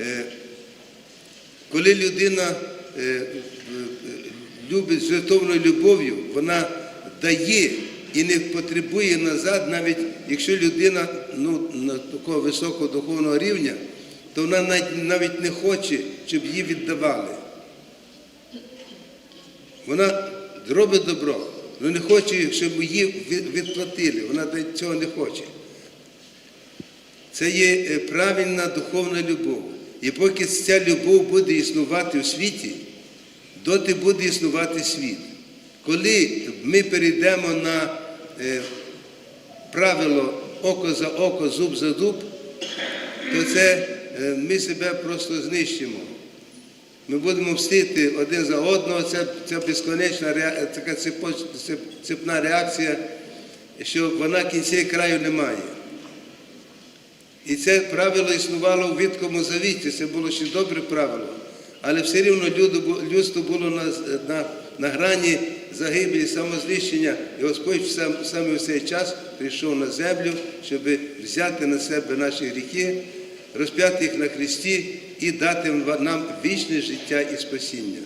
Е, Коли людина е, е, любить з жертовною любов'ю, вона дає і не потребує назад, навіть якщо людина ну, на такого високого духовного рівня, то вона навіть- не хоче, щоб її віддавали. Вона робить добро, але не хоче, щоб її відплатили. Вона цього не хоче. Це є правильна духовна любов. І поки ця любов буде існувати у світі, доти буде існувати світ. Коли ми перейдемо на е, правило око за око, зуб за зуб, то це е, ми себе просто знищимо. Ми будемо мстити один за одного, це, це безконечна така цепна реакція, що вона кінця краю немає. І це правило існувало у Віткому завіті, це було ще добре правило. Але все рівно людство було на, на, на грані загибелі, самознищення. І Господь сам, саме в цей час прийшов на землю, щоб взяти на себе наші гріхи, розп'яти їх на Христі і дати нам вічне життя і спасіння.